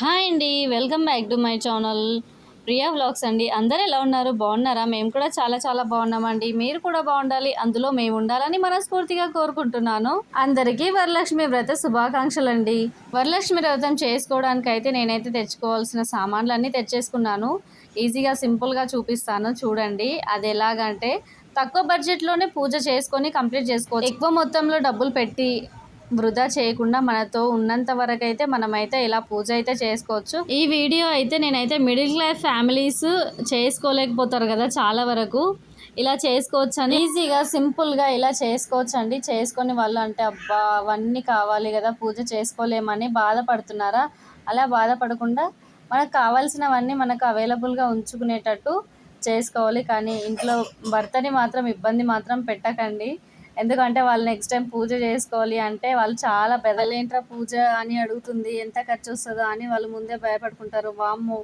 Hi అండి welcome back to my channel. Priya vlogs అండి అందరు ఎలా ఉన్నారు? బాగున్నారా? మేము కూడా చాలా చాలా బాగున్నామండి. మీరు కూడా బాగుండాలి అందులో మేము ఉండాలని మనస్ఫూర్తిగా కోరుకుంటున్నాను. అందరికీ వరలక్ష్మి వ్రత శుభాకాంక్షలు అండి వరలక్ష్మి వ్రతం చేసుకోవడానికి అయితే నేనైతే తెచ్చుకోవాల్సిన సామాన్లన్నీ తెచ్చేసుకున్నాను. ఈజీగా సింపుల్గా చూపిస్తాను చూడండి. అది ఎలాగంటే తక్కువ బడ్జెట్లోనే పూజ చేసుకొని కంప్లీట్ చేసుకోవచ్చు. ఎక్కువ మొత్తంలో డబ్బులు పెట్టి వృధా చేయకుండా మనతో ఉన్నంత వరకు అయితే మనమైతే ఇలా పూజ అయితే చేసుకోవచ్చు. ఈ వీడియో అయితే నేనైతే మిడిల్ క్లాస్ ఫ్యామిలీస్ చేసుకోలేకపోతారు కదా చాలా వరకు. ఇలా చేసుకోవచ్చు అని ఈజీగా సింపుల్గా ఇలా చేసుకోవచ్చు అండి చేసుకొని వాళ్ళు అంటే అబ్బా అవన్నీ కావాలి కదా పూజ చేసుకోలేమని బాధపడుతున్నారా? అలా బాధపడకుండా మనకు కావాల్సినవన్నీ మనకు అవైలబుల్గా ఉంచుకునేటట్టు చేసుకోవాలి. కానీ ఇంట్లో భర్తని మాత్రం ఇబ్బంది మాత్రం పెట్టకండి. ఎందుకంటే వాళ్ళు నెక్స్ట్ టైం పూజ చేసుకోవాలి అంటే వాళ్ళు చాలా పెదలేంట్రా పూజ అని అడుగుతుంది ఎంత ఖర్చు వస్తుందో అని వాళ్ళు ముందే భయపడుకుంటారు. వామ్ము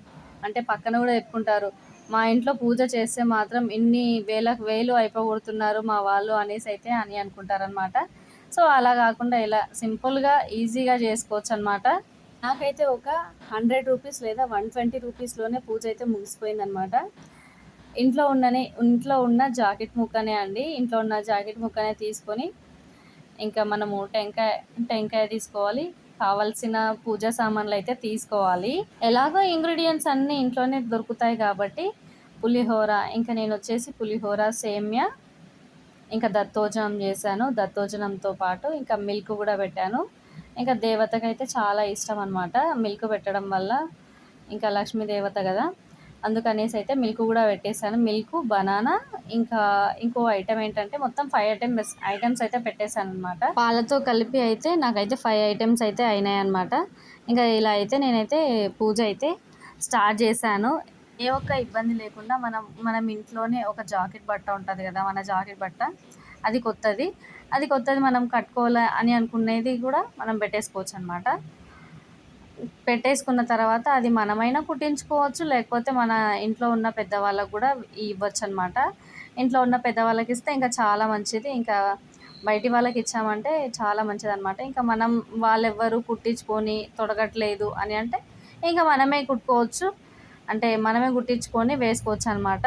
అంటే పక్కన కూడా చెప్పుకుంటారు. మా ఇంట్లో పూజ చేస్తే మాత్రం ఇన్ని వేలకు వేలు అయిపోగొడుతున్నారు మా వాళ్ళు అనేసి అయితే అని అనుకుంటారనమాట సో అలా కాకుండా ఇలా సింపుల్గా ఈజీగా చేసుకోవచ్చు అనమాట నాకైతే ఒక హండ్రెడ్ రూపీస్ లేదా వన్ ట్వంటీ రూపీస్లోనే పూజ అయితే ముగిసిపోయిందనమాట ఇంట్లో ఉన్ననే ఇంట్లో ఉన్న జాకెట్ ముక్కనే అండి. ఇంట్లో ఉన్న జాకెట్ ముక్కనే తీసుకొని ఇంకా మనము టెంకాయ టెంకాయ తీసుకోవాలి. కావాల్సిన పూజా సామాన్లు అయితే తీసుకోవాలి. ఎలాగో ఇంగ్రీడియంట్స్ అన్నీ ఇంట్లోనే దొరుకుతాయి కాబట్టి పులిహోర ఇంకా నేను వచ్చేసి పులిహోర సేమ్య ఇంకా దత్తోజనం చేశాను. దత్తోజనంతో పాటు ఇంకా మిల్క్ కూడా పెట్టాను. ఇంకా దేవతకైతే చాలా ఇష్టం అనమాట మిల్క్ పెట్టడం వల్ల ఇంకా లక్ష్మీ దేవత కదా. అందుకనేసి అయితే మిల్క్ కూడా పెట్టేశాను. మిల్క్ బనానా ఇంకా ఇంకో ఐటమ్ ఏంటంటే మొత్తం ఫైవ్ ఐటమ్స్ ఐటమ్స్ అయితే పెట్టేశాను అనమాట పాలతో కలిపి అయితే నాకైతే ఫైవ్ ఐటమ్స్ అయితే అయినాయి అనమాట ఇంకా ఇలా అయితే నేనైతే పూజ అయితే స్టార్ట్ చేశాను. ఏ ఒక్క ఇబ్బంది లేకుండా మనం మనం ఇంట్లోనే ఒక జాకెట్ బట్ట ఉంటుంది కదా మన జాకెట్ బట్ట అది కొత్తది. అది కొత్తది మనం కట్టుకోవాలి అని అనుకునేది కూడా మనం పెట్టేసుకోవచ్చు అనమాట పెట్టేసుకున్న తర్వాత అది మనమైనా కుట్టించుకోవచ్చు లేకపోతే మన ఇంట్లో ఉన్న పెద్దవాళ్ళకు కూడా ఇవ్వచ్చు అనమాట ఇంట్లో ఉన్న పెద్దవాళ్ళకి ఇస్తే ఇంకా చాలా మంచిది. ఇంకా బయటి వాళ్ళకి ఇచ్చామంటే చాలా మంచిది అనమాట ఇంకా మనం వాళ్ళెవ్వరు కుట్టించుకొని తొడగట్లేదు అని అంటే ఇంకా మనమే కుట్టుకోవచ్చు. అంటే మనమే కుట్టించుకొని వేసుకోవచ్చు అనమాట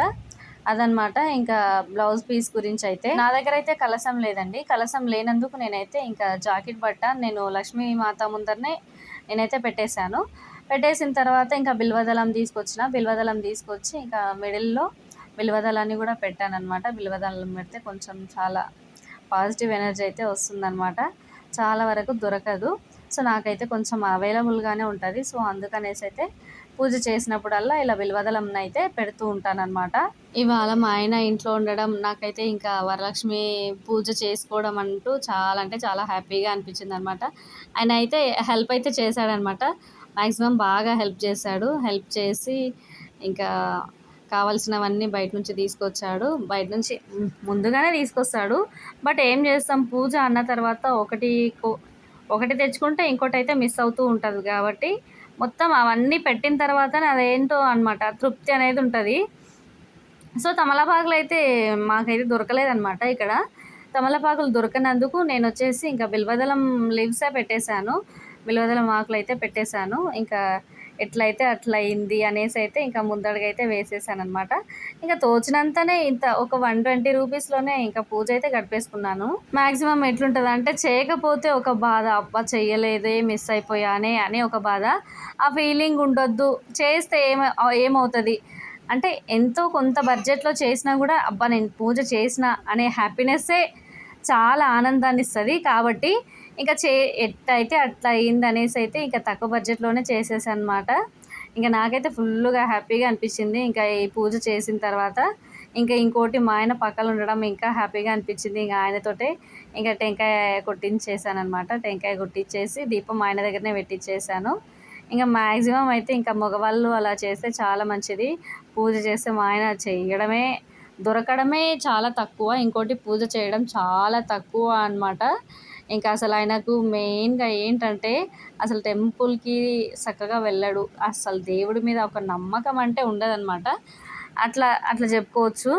అదనమాట ఇంకా బ్లౌజ్ పీస్ గురించి అయితే నా దగ్గర అయితే కలసం లేదండి. కలసం లేనందుకు నేనైతే ఇంకా జాకెట్ బట్ట నేను లక్ష్మీ మాత ముందరనే నేనైతే పెట్టేశాను. పెట్టేసిన తర్వాత ఇంకా బిల్వదళం తీసుకొచ్చిన బిల్వదళం తీసుకొచ్చి ఇంకా మిడిల్లో బిల్వదళాన్ని కూడా పెట్టాను అనమాట బిల్వదళం పెడితే కొంచెం చాలా పాజిటివ్ ఎనర్జీ అయితే వస్తుందన్నమాట. చాలా వరకు దొరకదు. సో నాకైతే కొంచెం అవైలబుల్గానే ఉంటుంది. సో అందుకనేసి అయితే పూజ చేసినప్పుడల్లా ఇలా బిల్వదలం అయితే పెడుతూ ఉంటానన్నమాట. ఇవాళ మా ఆయన ఇంట్లో ఉండడం నాకైతే ఇంకా వరలక్ష్మి పూజ చేసుకోవడం అంటూ చాలా అంటే చాలా హ్యాపీగా అనిపించింది అనమాట ఆయన అయితే హెల్ప్ అయితే చేశాడనమాట మ్యాక్సిమం బాగా హెల్ప్ చేశాడు. హెల్ప్ చేసి ఇంకా కావాల్సినవన్నీ బయట నుంచి తీసుకొచ్చాడు. బయట నుంచి ముందుగానే తీసుకొస్తాడు. బట్ ఏం చేస్తాం పూజ అన్న తర్వాత ఒకటి ఒకటి తెచ్చుకుంటే ఇంకోటి అయితే మిస్ అవుతూ ఉంటుంది కాబట్టి మొత్తం అవన్నీ పెట్టిన తర్వాత అదేంటో అనమాట తృప్తి అనేది ఉంటుంది. సో తమలపాకులు అయితే మాకైతే దొరకలేదనమాట ఇక్కడ. తమలపాకులు దొరకనందుకు నేను వచ్చేసి ఇంకా బిల్వదలం లీవ్సే పెట్టేశాను. బిల్వదలం ఆకులు అయితే పెట్టేశాను. ఇంకా ఎట్లయితే అట్లా అయింది అనేసి అయితే ఇంకా ముందడుగైతే వేసేసాను అనమాట ఇంకా తోచినంతనే ఇంత ఒక వన్ ట్వంటీ రూపీస్లోనే ఇంకా పూజ అయితే గడిపేసుకున్నాను. మ్యాక్సిమం ఎట్లుంటుంది అంటే చేయకపోతే ఒక బాధ అబ్బా చెయ్యలేదే మిస్ అయిపోయానే అని ఒక బాధ. ఆ ఫీలింగ్ ఉండొద్దు. చేస్తే ఏమ ఏమవుతుంది? అంటే ఎంతో కొంత బడ్జెట్లో చేసినా కూడా అబ్బా నేను పూజ చేసిన అనే హ్యాపీనెస్సే చాలా ఆనందాన్ని ఇస్తుంది కాబట్టి ఇంకా చే ఎట్టయితే అట్లా అయింది అనేసి అయితే ఇంకా తక్కువ బడ్జెట్లోనే చేసేసాను అనమాట ఇంకా నాకైతే ఫుల్గా హ్యాపీగా అనిపించింది. ఇంకా ఈ పూజ చేసిన తర్వాత ఇంకా ఇంకోటి మా ఆయన పక్కన ఉండడం ఇంకా హ్యాపీగా అనిపించింది. ఇంకా ఆయనతోటే ఇంకా టెంకాయ కొట్టించేసాను అనమాట టెంకాయ కొట్టించేసి దీపం ఆయన దగ్గరనే పెట్టించేసాను ఇంకా మ్యాక్సిమం అయితే ఇంకా మగవాళ్ళు అలా చేస్తే చాలా మంచిది. పూజ చేస్తే మా ఆయన చేయడమే దొరకడమే చాలా తక్కువ. ఇంకోటి పూజ చేయడం చాలా తక్కువ అనమాట ఇంకా అసలు ఆయనకు మెయిన్గా ఏంటంటే అసలు టెంపుల్కి చక్కగా వెళ్ళడు. అసలు దేవుడి మీద ఒక నమ్మకం అంటే ఉండదన్నమాట. అట్లా అట్లా చెప్పుకోవచ్చు.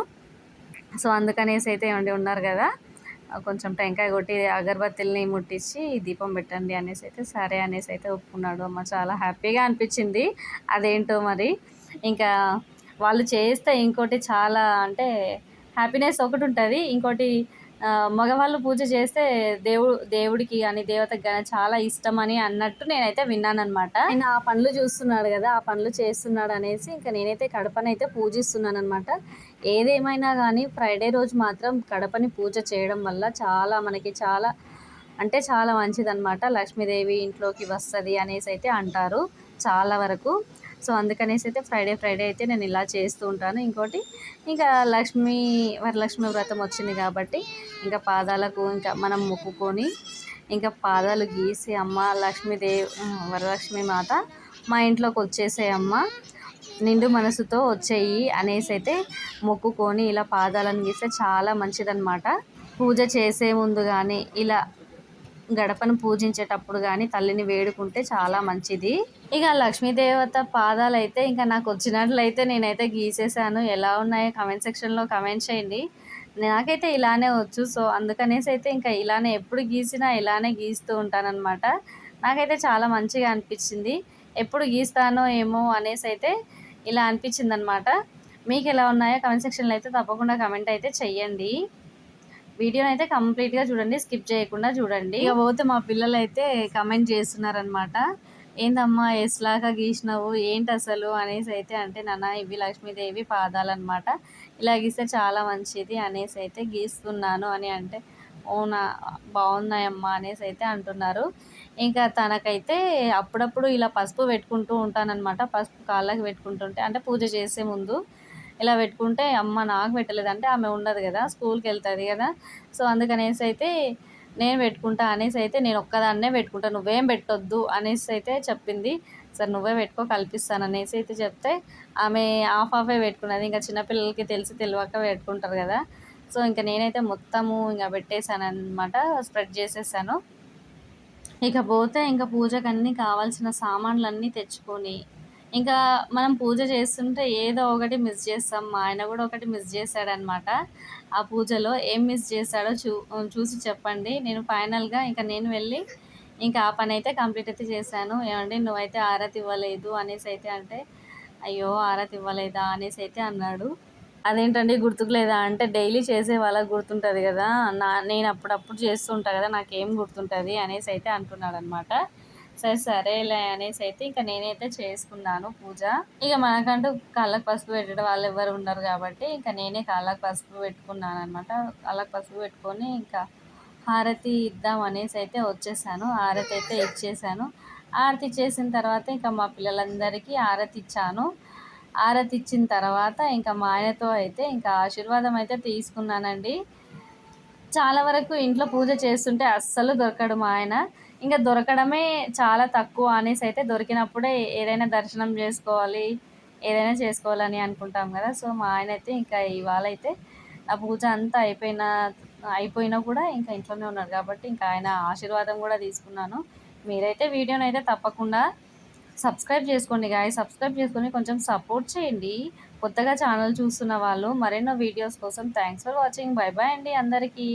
సో అందుకనేసి అయితే ఏమండి ఉన్నారు కదా. కొంచెం టెంకాయ కొట్టి అగరబత్తిల్ని ముట్టించి దీపం పెట్టండి అనేసి అయితే సరే అనేసి అయితే ఒప్పుకున్నాడు. అమ్మ చాలా హ్యాపీగా అనిపించింది. అదేంటో మరి? ఇంకా వాళ్ళు చేస్తే ఇంకోటి చాలా అంటే హ్యాపీనెస్ ఒకటి ఉంటుంది. ఇంకోటి మగవాళ్ళు పూజ చేస్తే దేవుడు దేవుడికి కానీ దేవతకి కానీ చాలా ఇష్టం అని అన్నట్టు నేనైతే విన్నాను అనమాట ఆయన ఆ పనులు చూస్తున్నాడు కదా ఆ పనులు చేస్తున్నాడు అనేసి ఇంకా నేనైతే కడపనైతే పూజిస్తున్నాను అనమాట ఏదేమైనా కానీ ఫ్రైడే రోజు మాత్రం కడపని పూజ చేయడం వల్ల చాలా మనకి చాలా అంటే చాలా మంచిదన్నమాట. లక్ష్మీదేవి ఇంట్లోకి వస్తుంది అనేసి అయితే అంటారు చాలా వరకు. సో అందుకనేసి అయితే ఫ్రైడే ఫ్రైడే అయితే నేను ఇలా చేస్తూ ఉంటాను. ఇంకోటి ఇంకా లక్ష్మీ వరలక్ష్మి వ్రతం వచ్చింది కాబట్టి ఇంకా పాదాలకు ఇంకా మనం మొక్కుకొని ఇంకా పాదాలు గీసి అమ్మ లక్ష్మీదేవి వరలక్ష్మి మాత మా ఇంట్లోకి వచ్చేసే అమ్మ. నిండు మనసుతో వచ్చేయి అనేసి అయితే మొక్కుకొని ఇలా పాదాలను గీస్తే చాలా మంచిదన్నమాట. పూజ చేసే ముందు కానీ ఇలా గడపను పూజించేటప్పుడు కానీ తల్లిని వేడుకుంటే చాలా మంచిది. ఇక లక్ష్మీదేవత పాదాలు అయితే ఇంకా నాకు వచ్చినట్లయితే నేనైతే గీసేసాను ఎలా ఉన్నాయో కమెంట్ సెక్షన్లో కమెంట్ చేయండి. నాకైతే ఇలానే వచ్చు. సో అందుకనేసి అయితే ఇంకా ఇలానే ఎప్పుడు గీసినా ఇలానే గీస్తూ ఉంటానన్నమాట. నాకైతే చాలా మంచిగా అనిపించింది. ఎప్పుడు గీస్తానో ఏమో అనేసి అయితే ఇలా అనిపించింది అనమాట మీకు ఎలా ఉన్నాయో కమెంట్ సెక్షన్లో అయితే తప్పకుండా కమెంట్ అయితే చెయ్యండి వీడియోని అయితే కంప్లీట్గా చూడండి స్కిప్ చేయకుండా చూడండి. ఇక పోతే మా పిల్లలు అయితే కమెంట్ చేస్తున్నారనమాట ఏందమ్మా ఎస్లాగా గీసినావు ఏంటి అసలు? అనేసి అయితే అంటే నాన్న ఇవి లక్ష్మీదేవి పాదాలన్నమాట. ఇలా గీస్తే చాలా మంచిది అనేసి అయితే గీస్తున్నాను అని అంటే ఓనా బాగున్నాయమ్మా అనేసి అయితే అంటున్నారు. ఇంకా తనకైతే అప్పుడప్పుడు ఇలా పసుపు పెట్టుకుంటూ ఉంటానన్నమాట. పసుపు కాళ్ళకి పెట్టుకుంటుంటే అంటే పూజ చేసే ముందు ఇలా పెట్టుకుంటే అమ్మ నాకు పెట్టలేదు అంటే ఆమె ఉండదు కదా స్కూల్కి వెళ్తుంది కదా. సో అందుకనేసి అయితే నేను పెట్టుకుంటా అనేసి అయితే నేను ఒక్కదాన్నే పెట్టుకుంటా. నువ్వేం పెట్టొద్దు అనేసి అయితే చెప్పింది. సరే నువ్వే పెట్టుకో కల్పిస్తాను అనేసి అయితే చెప్తే ఆమె హాఫ్ హాఫే పెట్టుకున్నది. ఇంకా చిన్నపిల్లలకి తెలిసి తెలియక పెట్టుకుంటారు కదా. సో ఇంకా నేనైతే మొత్తము ఇంకా పెట్టేశాను అనమాట స్ప్రెడ్ చేసేసాను. ఇకపోతే ఇంకా పూజకు అన్నీ కావాల్సిన సామాన్లన్నీ తెచ్చుకొని ఇంకా మనం పూజ చేస్తుంటే ఏదో ఒకటి మిస్ చేస్తాం. మా ఆయన కూడా ఒకటి మిస్ చేశాడనమాట. ఆ పూజలో ఏం మిస్ చేశాడో చూ చూసి చెప్పండి. నేను ఫైనల్గా ఇంకా నేను వెళ్ళి ఇంకా ఆ పని అయితే కంప్లీట్ అయితే చేశాను. ఏమండి నువ్వైతే ఆరతి ఇవ్వలేదు అనేసి అయితే అంటే అయ్యో ఆరతి ఇవ్వలేదా అనేసి అయితే అన్నాడు. అదేంటండి గుర్తుకులేదా? అంటే డైలీ చేసే వాళ్ళకి గుర్తుంటుంది కదా. నా నేను అప్పుడప్పుడు చేస్తుంటా కదా నాకేం గుర్తుంటుంది అనేసి అయితే అంటున్నాడు అనమాట సరే సరేలే అనేసి అయితే ఇంకా నేనైతే చేసుకున్నాను పూజ. ఇక మనకంటూ కాళ్ళకు పసుపు పెట్టడం వాళ్ళు ఎవరు ఉండరు కాబట్టి ఇంకా నేనే కాళ్ళకు పసుపు పెట్టుకున్నాను అనమాట కాళ్ళకు పసుపు పెట్టుకొని ఇంకా హారతి ఇద్దాం అనేసి అయితే వచ్చేసాను. హారతి అయితే ఇచ్చేసాను. హారతి ఇచ్చేసిన తర్వాత ఇంకా మా పిల్లలందరికీ హారతి ఇచ్చాను. హారతి ఇచ్చిన తర్వాత ఇంకా మా ఆయనతో అయితే ఇంకా ఆశీర్వాదం అయితే తీసుకున్నానండి. చాలా వరకు ఇంట్లో పూజ చేస్తుంటే అస్సలు దొరకడు మా ఆయన. ఇంకా దొరకడమే చాలా తక్కువ అనేసి అయితే దొరికినప్పుడే ఏదైనా దర్శనం చేసుకోవాలి ఏదైనా చేసుకోవాలని అనుకుంటాం కదా. సో మా ఆయన అయితే ఇంకా ఇవాళ అయితే ఆ పూజ అంతా అయిపోయిన అయిపోయినా కూడా ఇంకా ఇంట్లోనే ఉన్నాడు కాబట్టి ఇంకా ఆయన ఆశీర్వాదం కూడా తీసుకున్నాను. మీరైతే వీడియోని అయితే తప్పకుండా సబ్స్క్రైబ్ చేసుకోండి గాయ సబ్స్క్రైబ్ చేసుకొని కొంచెం సపోర్ట్ చేయండి. కొత్తగా ఛానల్ చూస్తున్న వాళ్ళు మరెన్నో వీడియోస్ కోసం thanks for watching. Bye bye అండి అందరికీ.